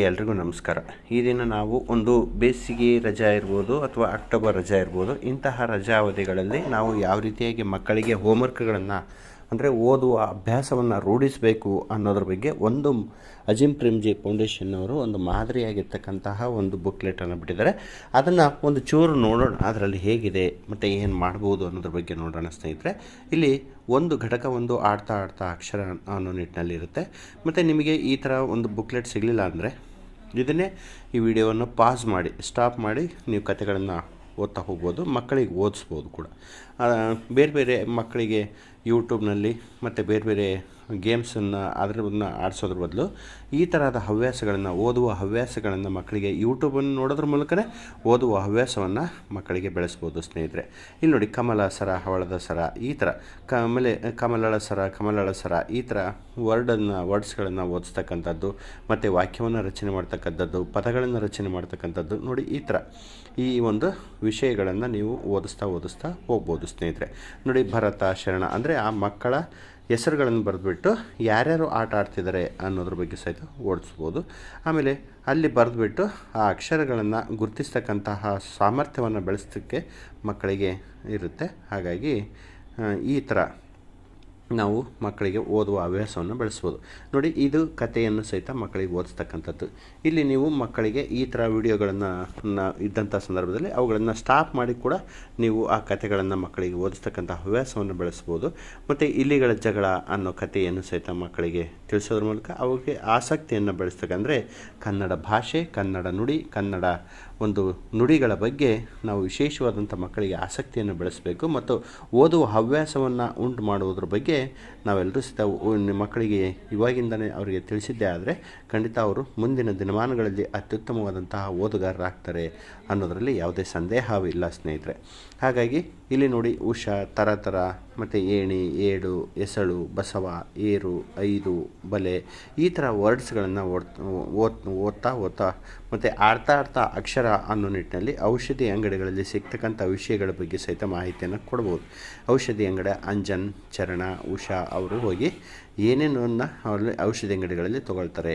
ಎಲ್ರಿಗೂ ನಮಸ್ಕಾರ. ಈ ದಿನ ನಾವು ಒಂದು ಬೇಸಿಗೆ ರಜಾ ಇರ್ಬೋದು ಅಥವಾ ಅಕ್ಟೋಬರ್ ರಜಾ ಇರ್ಬೋದು, ಇಂತಹ ರಜಾ ಅವಧಿಗಳಲ್ಲಿ ನಾವು ಯಾವ ರೀತಿಯಾಗಿ ಮಕ್ಕಳಿಗೆ ಹೋಮ್ವರ್ಕ್ಗಳನ್ನು ಅಂದರೆ ಓದುವ ಅಭ್ಯಾಸವನ್ನು ರೂಢಿಸಬೇಕು ಅನ್ನೋದ್ರ ಬಗ್ಗೆ ಒಂದು ಅಜಿಮ್ ಪ್ರೇಮ್ಜಿ ಫೌಂಡೇಶನ್ ಅವರು ಒಂದು ಮಾದರಿಯಾಗಿರ್ತಕ್ಕಂತಹ ಒಂದು ಬುಕ್ಲೆಟನ್ನು ಬಿಟ್ಟಿದ್ದಾರೆ. ಅದನ್ನು ಒಂದು ಚೂರು ನೋಡೋಣ, ಅದರಲ್ಲಿ ಹೇಗಿದೆ, ಮತ್ತು ಏನು ಮಾಡ್ಬೋದು ಅನ್ನೋದ್ರ ಬಗ್ಗೆ ನೋಡೋಣ ಸ್ನೇಹಿತರೆ. ಇಲ್ಲಿ ಒಂದು ಘಟಕ, ಒಂದು ಆಡ್ತಾ ಆಡ್ತಾ ಅಕ್ಷರ ಅನ್ನೋ ನಿಟ್ಟಿನಲ್ಲಿ ಇರುತ್ತೆ. ಮತ್ತು ನಿಮಗೆ ಈ ಥರ ಒಂದು ಬುಕ್ಲೆಟ್ ಸಿಗಲಿಲ್ಲ ಅಂದರೆ ಇದನ್ನೇ ಈ ವಿಡಿಯೋವನ್ನು ಪಾಸ್ ಮಾಡಿ, ಸ್ಟಾಪ್ ಮಾಡಿ, ನೀವು ಕತೆಗಳನ್ನು ಓದ್ತಾ ಹೋಗ್ಬೋದು, ಮಕ್ಕಳಿಗೆ ಓದಿಸ್ಬೋದು ಕೂಡ. ಬೇರೆ ಬೇರೆ ಮಕ್ಕಳಿಗೆ ಯೂಟ್ಯೂಬ್ನಲ್ಲಿ ಮತ್ತು ಬೇರೆ ಬೇರೆ ಗೇಮ್ಸನ್ನು ಅದರನ್ನ ಆಡಿಸೋದ್ರ ಬದಲು ಈ ಥರದ ಹವ್ಯಾಸಗಳನ್ನು, ಓದುವ ಹವ್ಯಾಸಗಳನ್ನು ಮಕ್ಕಳಿಗೆ ಯೂಟ್ಯೂಬನ್ನು ನೋಡೋದ್ರ ಮೂಲಕನೇ ಓದುವ ಹವ್ಯಾಸವನ್ನು ಮಕ್ಕಳಿಗೆ ಬೆಳೆಸ್ಬೋದು ಸ್ನೇಹಿತರೆ. ಇಲ್ಲಿ ನೋಡಿ ಕಮಲ ಸರ, ಹವಳದ ಸರ, ಈ ಥರ ಕ ಆಮೇಲೆ ಕಮಲಳ ಸರ ಕಮಲಳ ಸರ, ಈ ಥರ ವರ್ಡನ್ನು, ವರ್ಡ್ಸ್ಗಳನ್ನು ಓದಿಸ್ತಕ್ಕಂಥದ್ದು, ಮತ್ತು ವಾಕ್ಯವನ್ನು ರಚನೆ ಮಾಡ್ತಕ್ಕಂಥದ್ದು, ಪದಗಳನ್ನು ರಚನೆ ಮಾಡ್ತಕ್ಕಂಥದ್ದು, ನೋಡಿ ಈ ಥರ ಈ ಒಂದು ವಿಷಯಗಳನ್ನು ನೀವು ಓದಿಸ್ತಾ ಓದಿಸ್ತಾ ಹೋಗ್ಬೋದು ಸ್ನೇಹಿತರೆ. ನೋಡಿ, ಭರತ, ಶರಣ, ಅಂದರೆ ಆ ಮಕ್ಕಳ ಹೆಸರುಗಳನ್ನು ಬರೆದ್ಬಿಟ್ಟು ಯಾರ್ಯಾರು ಆಟ ಆಡ್ತಿದ್ದಾರೆ ಅನ್ನೋದ್ರ ಬಗ್ಗೆ ಸಹಿತ ಓಡಿಸ್ಬೋದು. ಆಮೇಲೆ ಅಲ್ಲಿ ಬರೆದ್ಬಿಟ್ಟು ಆ ಅಕ್ಷರಗಳನ್ನು ಗುರುತಿಸ್ತಕ್ಕಂತಹ ಸಾಮರ್ಥ್ಯವನ್ನು ಬೆಳೆಸೋಕ್ಕೆ ಮಕ್ಕಳಿಗೆ ಇರುತ್ತೆ. ಹಾಗಾಗಿ ಈ ಥರ ನಾವು ಮಕ್ಕಳಿಗೆ ಓದುವ ಹವ್ಯಾಸವನ್ನು ಬೆಳೆಸ್ಬೋದು. ನೋಡಿ, ಇದು ಕಥೆಯನ್ನು ಸಹಿತ ಮಕ್ಕಳಿಗೆ ಓದಿಸ್ತಕ್ಕಂಥದ್ದು. ಇಲ್ಲಿ ನೀವು ಮಕ್ಕಳಿಗೆ ಈ ಥರ ವಿಡಿಯೋಗಳನ್ನು ಇದ್ದಂಥ ಸಂದರ್ಭದಲ್ಲಿ ಅವುಗಳನ್ನು ಸ್ಟಾಪ್ ಮಾಡಿ ಕೂಡ ನೀವು ಆ ಕಥೆಗಳನ್ನು ಮಕ್ಕಳಿಗೆ ಓದಿಸ್ತಕ್ಕಂಥ ಹವ್ಯಾಸವನ್ನು ಬೆಳೆಸ್ಬೋದು. ಮತ್ತು ಇಲ್ಲಿಗಳ ಜಗಳ ಅನ್ನೋ ಕಥೆಯನ್ನು ಸಹಿತ ಮಕ್ಕಳಿಗೆ ತಿಳಿಸೋದ್ರ ಮೂಲಕ ಅವರಿಗೆ ಆಸಕ್ತಿಯನ್ನು ಬೆಳೆಸ್ತಕ್ಕಂದರೆ ಕನ್ನಡ ಭಾಷೆ, ಕನ್ನಡ ನುಡಿ, ಕನ್ನಡ ಒಂದು ನುಡಿಗಳ ಬಗ್ಗೆ ನಾವು ವಿಶೇಷವಾದಂಥ ಮಕ್ಕಳಿಗೆ ಆಸಕ್ತಿಯನ್ನು ಬೆಳೆಸಬೇಕು. ಮತ್ತು ಓದುವ ಹವ್ಯಾಸವನ್ನು ಉಂಟು ಮಾಡುವುದ್ರ ಬಗ್ಗೆ ನಾವೆಲ್ಲರೂ ಸಹಿತ ಮಕ್ಕಳಿಗೆ ಇವಾಗಿಂದಲೇ ಅವರಿಗೆ ತಿಳಿಸಿದ್ದೇ ಆದರೆ ಖಂಡಿತ ಅವರು ಮುಂದಿನ ದಿನಮಾನಗಳಲ್ಲಿ ಅತ್ಯುತ್ತಮವಾದಂತಹ ಓದುಗಾರರಾಗ್ತಾರೆ ಅನ್ನೋದರಲ್ಲಿ ಯಾವುದೇ ಸಂದೇಹವಿಲ್ಲ ಸ್ನೇಹಿತರೆ. ಹಾಗಾಗಿ ಇಲ್ಲಿ ನೋಡಿ ಉಷಾ ಥರ ಥರ ಮತ್ತು ಏಣಿ, ಏಡು, ಎಸಳು, ಬಸವ, ಏರು, ಐದು, ಬಲೆ ಈ ಥರ ವರ್ಡ್ಸ್ಗಳನ್ನು ಓದ್, ಓದ್ತಾ ಓದ್ತಾ, ಮತ್ತು ಆಡ್ತಾ ಆಡ್ತಾ ಅಕ್ಷರ ಅನ್ನೋ ನಿಟ್ಟಿನಲ್ಲಿ ಔಷಧಿ ಅಂಗಡಿಗಳಲ್ಲಿ ಸಿಗ್ತಕ್ಕಂಥ ವಿಷಯಗಳ ಬಗ್ಗೆ ಸಹಿತ ಮಾಹಿತಿಯನ್ನು ಕೊಡ್ಬೋದು. ಔಷಧಿ ಅಂಗಡಿ ಅಂಜನ್, ಚರಣ, ಉಷಾ ಅವರು ಹೋಗಿ ಏನೇನನ್ನು ಅವರಲ್ಲಿ ಔಷಧಿ ಅಂಗಡಿಗಳಲ್ಲಿ ತೊಗೊಳ್ತಾರೆ.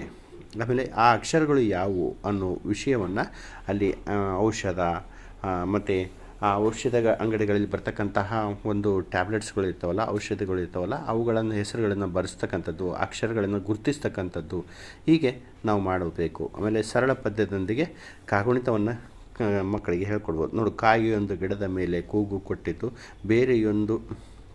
ಆಮೇಲೆ ಆ ಅಕ್ಷರಗಳು ಯಾವುವು ಅನ್ನೋ ವಿಷಯವನ್ನು ಅಲ್ಲಿ ಔಷಧ ಮತ್ತು ಆ ಔಷಧ ಅಂಗಡಿಗಳಲ್ಲಿ ಬರ್ತಕ್ಕಂತಹ ಒಂದು ಟ್ಯಾಬ್ಲೆಟ್ಸ್ಗಳು ಇರ್ತಾವಲ್ಲ, ಔಷಧಿಗಳು ಇರ್ತಾವಲ್ಲ, ಅವುಗಳನ್ನು, ಹೆಸರುಗಳನ್ನು ಬರೆಸ್ತಕ್ಕಂಥದ್ದು, ಅಕ್ಷರಗಳನ್ನು ಗುರುತಿಸ್ತಕ್ಕಂಥದ್ದು, ಹೀಗೆ ನಾವು ಮಾಡಬೇಕು. ಆಮೇಲೆ ಸರಳ ಪದ್ಯದೊಂದಿಗೆ ಕಾಗುಣಿತವನ್ನು ಮಕ್ಕಳಿಗೆ ಹೇಳ್ಕೊಡ್ಬೋದು. ನೋಡು, ಕಾಯಿಯೊಂದು ಗಿಡದ ಮೇಲೆ ಕೂಗು ಕೊಟ್ಟಿತು, ಬೇರೆಯೊಂದು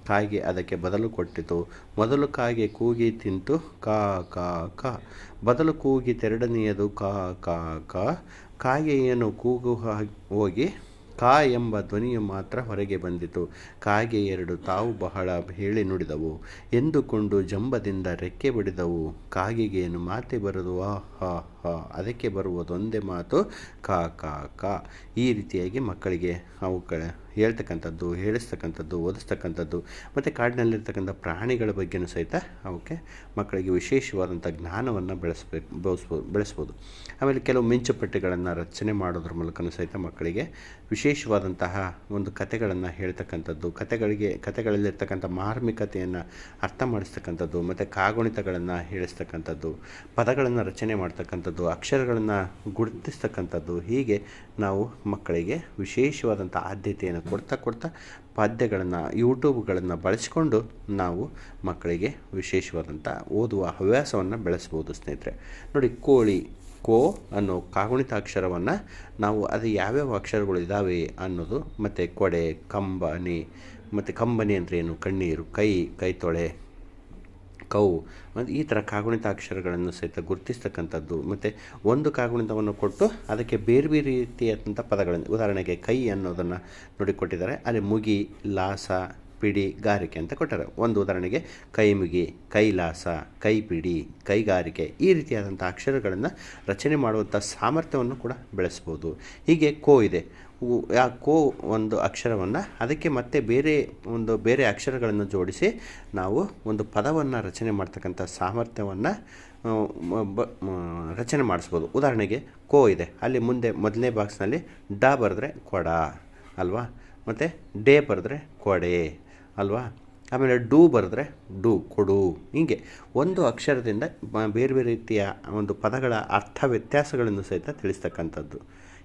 ಕಾಯಿಗೆ ಅದಕ್ಕೆ ಬದಲು ಕೊಟ್ಟಿತು. ಮೊದಲು ಕಾಯಿಗೆ ಕೂಗಿ ತಿಂತು, ಕಾ ಕಾ, ಕ. ಬದಲು ಕೂಗಿ ತೆರಡನೆಯದು ಕಾ ಕಾ, ಕ. ಏನು ಕೂಗು ಹೋಗಿ ಕಾ ಎಂಬ ಧ್ವನಿಯು ಮಾತ್ರ ಹೊರಗೆ ಬಂದಿತು. ಕಾಗೆ ಎರಡು ತಾವು ಬಹಳ ಹೇಳಿ ನುಡಿದವು. ಎಂದುಕೊಂಡು ಜಂಬದಿಂದ ರೆಕ್ಕೆ ಬಡಿದವು. ಏನು ಮಾತೆ ಬರದು? ಆ ಹಾ ಹಾ, ಅದಕ್ಕೆ ಬರುವುದೊಂದೇ ಮಾತು ಕ ಕ ಕ. ಈ ರೀತಿಯಾಗಿ ಮಕ್ಕಳಿಗೆ ಅವುಗಳ ಹೇಳ್ತಕ್ಕಂಥದ್ದು, ಹೇಳಿಸ್ತಕ್ಕಂಥದ್ದು, ಓದಿಸ್ತಕ್ಕಂಥದ್ದು, ಮತ್ತು ಕಾಡಿನಲ್ಲಿರ್ತಕ್ಕಂಥ ಪ್ರಾಣಿಗಳ ಬಗ್ಗೆನೂ ಸಹಿತ ಅವಕ್ಕೆ ಮಕ್ಕಳಿಗೆ ವಿಶೇಷವಾದಂಥ ಜ್ಞಾನವನ್ನು ಬೆಳೆಸ್ಬೇಕು ಬೆಳೆಸ್ಬೋದು ಬೆಳೆಸ್ಬೋದು. ಆಮೇಲೆ ಕೆಲವು ಮಿಂಚುಪಟ್ಟಿಗಳನ್ನು ರಚನೆ ಮಾಡೋದ್ರ ಮೂಲಕನೂ ಸಹಿತ ಮಕ್ಕಳಿಗೆ ವಿಶೇಷವಾದಂತಹ ಒಂದು ಕತೆಗಳನ್ನು ಹೇಳ್ತಕ್ಕಂಥದ್ದು ಕತೆಗಳಿಗೆ ಕತೆಗಳಲ್ಲಿರ್ತಕ್ಕಂಥ ಮಾರ್ಮಿಕತೆಯನ್ನು ಅರ್ಥ ಮಾಡಿಸ್ತಕ್ಕಂಥದ್ದು, ಮತ್ತು ಕಾಗುಣಿತಗಳನ್ನು ಹೇಳಿಸ್ತಕ್ಕಂಥದ್ದು, ಪದಗಳನ್ನು ರಚನೆ ಮಾಡ್ತಕ್ಕಂಥದ್ದು ಅಕ್ಷರಗಳನ್ನು ಗುರುತಿಸ್ತಕ್ಕಂಥದ್ದು ಹೀಗೆ ನಾವು ಮಕ್ಕಳಿಗೆ ವಿಶೇಷವಾದಂಥ ಆದ್ಯತೆಯನ್ನು ಕೊಡ್ತಾ ಕೊಡ್ತಾ ಪದ್ಯಗಳನ್ನು, ಯೂಟ್ಯೂಬ್ಗಳನ್ನು ಬಳಸಿಕೊಂಡು ನಾವು ಮಕ್ಕಳಿಗೆ ವಿಶೇಷವಾದಂಥ ಓದುವ ಹವ್ಯಾಸವನ್ನು ಬೆಳೆಸ್ಬೋದು ಸ್ನೇಹಿತರೆ. ನೋಡಿ, ಕೋಳಿ, ಕೋ ಅನ್ನೋ ಕಾಗುಣಿತ ಅಕ್ಷರವನ್ನು ನಾವು ಅದು ಯಾವ್ಯಾವ ಅಕ್ಷರಗಳು ಇದ್ದಾವೆ ಅನ್ನೋದು, ಮತ್ತು ಕೊಡೆ, ಕಂಬನಿ, ಮತ್ತು ಕಂಬನಿ ಅಂದರೆ ಏನು? ಕಣ್ಣೀರು, ಕೈ ಕೈ ತೊಳೆ ಕೌ. ಮತ್ತು ಈ ಥರ ಕಾಗುಣಿತ ಅಕ್ಷರಗಳನ್ನು ಸಹಿತ ಗುರುತಿಸ್ತಕ್ಕಂಥದ್ದು. ಮತ್ತು ಒಂದು ಕಾಗುಣಿತವನ್ನು ಕೊಟ್ಟು ಅದಕ್ಕೆ ಬೇರೆ ಬೇರೆ ರೀತಿಯಾದಂಥ ಪದಗಳನ್ನು ಉದಾಹರಣೆಗೆ ಕೈ ಅನ್ನೋದನ್ನು ನೋಡಿಕೊಟ್ಟಿದ್ದಾರೆ. ಅಲ್ಲಿ ಮುಗಿ, ಲಾಸ ಪಿಡಿ ಗಾರಿಕೆ ಅಂತ ಕೊಟ್ಟಾರೆ. ಒಂದು ಉದಾಹರಣೆಗೆ ಕೈಮುಗಿ, ಕೈಲಾಸ, ಕೈಪಿಡಿ, ಕೈಗಾರಿಕೆ ಈ ರೀತಿಯಾದಂಥ ಅಕ್ಷರಗಳನ್ನು ರಚನೆ ಮಾಡುವಂಥ ಸಾಮರ್ಥ್ಯವನ್ನು ಕೂಡ ಬೆಳೆಸ್ಬೋದು. ಹೀಗೆ ಕೋ ಇದೆ. ಆ ಕೋ ಒಂದು ಅಕ್ಷರವನ್ನು ಅದಕ್ಕೆ ಮತ್ತೆ ಬೇರೆ ಒಂದು ಬೇರೆ ಅಕ್ಷರಗಳನ್ನು ಜೋಡಿಸಿ ನಾವು ಒಂದು ಪದವನ್ನು ರಚನೆ ಮಾಡ್ತಕ್ಕಂಥ ಸಾಮರ್ಥ್ಯವನ್ನು ರಚನೆ ಮಾಡಿಸ್ಬೋದು. ಉದಾಹರಣೆಗೆ ಕೋ ಇದೆ. ಅಲ್ಲಿ ಮುಂದೆ ಮೊದಲನೇ ಬಾಕ್ಸ್ನಲ್ಲಿ ಡ ಬರೆದ್ರೆ ಕೊಡ ಅಲ್ವಾ? ಮತ್ತು ಡೇ ಬರೆದ್ರೆ ಕೊಡೆ. ಅಲ್ವಾ? ಆಮೇಲೆ ಡೂ ಬರೆದ್ರೆ ಡೂ, ಕೊಡು. ಹೀಗೆ ಒಂದು ಅಕ್ಷರದಿಂದ ಬೇರೆ ಬೇರೆ ರೀತಿಯ ಒಂದು ಪದಗಳ ಅರ್ಥ ವ್ಯತ್ಯಾಸಗಳನ್ನು ಸಹಿತ ತಿಳಿಸ್ತಕ್ಕಂಥದ್ದು.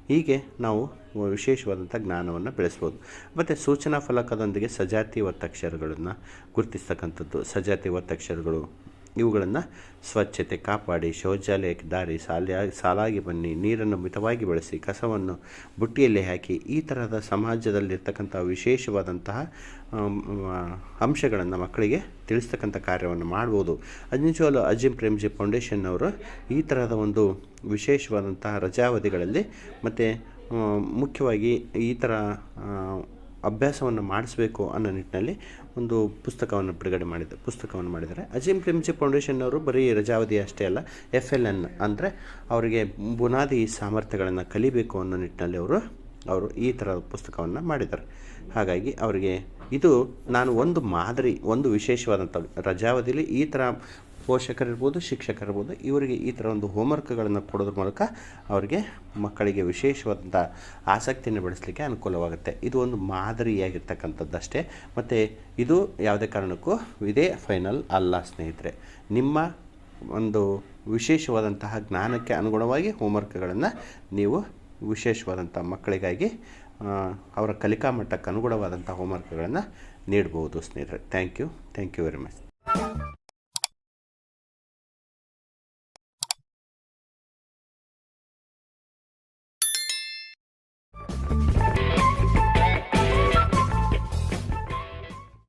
ಹೀಗೆ ನಾವು ವಿಶೇಷವಾದಂಥ ಜ್ಞಾನವನ್ನು ಬೆಳೆಸ್ಬೋದು. ಮತ್ತು ಸೂಚನಾ ಫಲಕದೊಂದಿಗೆ ಸಜಾತಿ ಒತ್ತಕ್ಷರಗಳನ್ನು ಗುರುತಿಸ್ತಕ್ಕಂಥದ್ದು. ಸಜಾತಿ ಒತ್ತಕ್ಷರಗಳು. ಇವುಗಳನ್ನು ಸ್ವಚ್ಛತೆ, ಕಾಪಾಡಿ ಶೌಚಾಲಯಕ್ಕೆ ದಾರಿ ಸಾಲ ಸಾಲಾಗಿ ಬನ್ನಿ, ನೀರನ್ನು ಮಿತವಾಗಿ ಬಳಸಿ, ಕಸವನ್ನು ಬುಟ್ಟಿಯಲ್ಲಿ ಹಾಕಿ, ಈ ತರಹದ ಸಮಾಜದಲ್ಲಿರ್ತಕ್ಕಂಥ ವಿಶೇಷವಾದಂತಹ ಅಂಶಗಳನ್ನು ಮಕ್ಕಳಿಗೆ ತಿಳಿಸ್ತಕ್ಕಂಥ ಕಾರ್ಯವನ್ನು ಮಾಡ್ಬೋದು. ನಿಜವಾಗ್ಲೂ ಅಜಿಂ ಪ್ರೇಮ್ಜಿ ಫೌಂಡೇಶನ್ ಅವರು ಈ ತರಹದ ಒಂದು ವಿಶೇಷವಾದಂತಹ ರಜಾವಧಿಗಳಲ್ಲಿ ಮತ್ತು ಮುಖ್ಯವಾಗಿ ಈ ಥರ ಅಭ್ಯಾಸವನ್ನು ಮಾಡಿಸಬೇಕು ಅನ್ನೋ ನಿಟ್ಟಿನಲ್ಲಿ ಒಂದು ಪುಸ್ತಕವನ್ನು ಬಿಡುಗಡೆ ಮಾಡಿದ, ಪುಸ್ತಕವನ್ನು ಮಾಡಿದ್ದಾರೆ. ಅಜಿಂ ಪ್ರೇಮ್ಜಿ ಫೌಂಡೇಶನ್ ಅವರು ಬರೀ ರಜಾವಧಿ ಅಷ್ಟೇ ಅಲ್ಲ ಎಫ್ ಎಲ್ ಎನ್ ಅಂದರೆ ಅವರಿಗೆ ಬುನಾದಿ ಸಾಮರ್ಥ್ಯಗಳನ್ನು ಕಲಿಬೇಕು ಅನ್ನೋ ನಿಟ್ಟಿನಲ್ಲಿ ಅವರು ಅವರು ಈ ಥರ ಪುಸ್ತಕವನ್ನು ಮಾಡಿದ್ದಾರೆ. ಹಾಗಾಗಿ ಅವರಿಗೆ ಇದು ನಾನು ಒಂದು ಮಾದರಿ, ಒಂದು ವಿಶೇಷವಾದಂಥ ರಜಾವಧಿಯಲ್ಲಿ ಈ ಥರ ಪೋಷಕರಿರ್ಬೋದು, ಶಿಕ್ಷಕರಿರ್ಬೋದು, ಇವರಿಗೆ ಈ ಥರ ಒಂದು ಹೋಮ್ವರ್ಕ್ಗಳನ್ನು ಕೊಡೋದ್ರ ಮೂಲಕ ಅವರಿಗೆ ಮಕ್ಕಳಿಗೆ ವಿಶೇಷವಾದಂಥ ಆಸಕ್ತಿಯನ್ನು ಬೆಳೆಸಲಿಕ್ಕೆ ಅನುಕೂಲವಾಗುತ್ತೆ. ಇದು ಒಂದು ಮಾದರಿಯಾಗಿರ್ತಕ್ಕಂಥದ್ದಷ್ಟೇ. ಮತ್ತು ಇದು ಯಾವುದೇ ಕಾರಣಕ್ಕೂ ಇದೇ ಫೈನಲ್ ಅಲ್ಲ, ಸ್ನೇಹಿತರೆ. ನಿಮ್ಮ ಒಂದು ವಿಶೇಷವಾದಂತಹ ಜ್ಞಾನಕ್ಕೆ ಅನುಗುಣವಾಗಿ ಹೋಮ್ವರ್ಕ್ಗಳನ್ನು ನೀವು ವಿಶೇಷವಾದಂಥ ಮಕ್ಕಳಿಗಾಗಿ ಅವರ ಕಲಿಕಾ ಮಟ್ಟಕ್ಕೆ ಅನುಗುಣವಾದಂಥ ಹೋಮ್ವರ್ಕ್ಗಳನ್ನು ನೀಡ್ಬೋದು, ಸ್ನೇಹಿತರೆ. Thank you thank you very much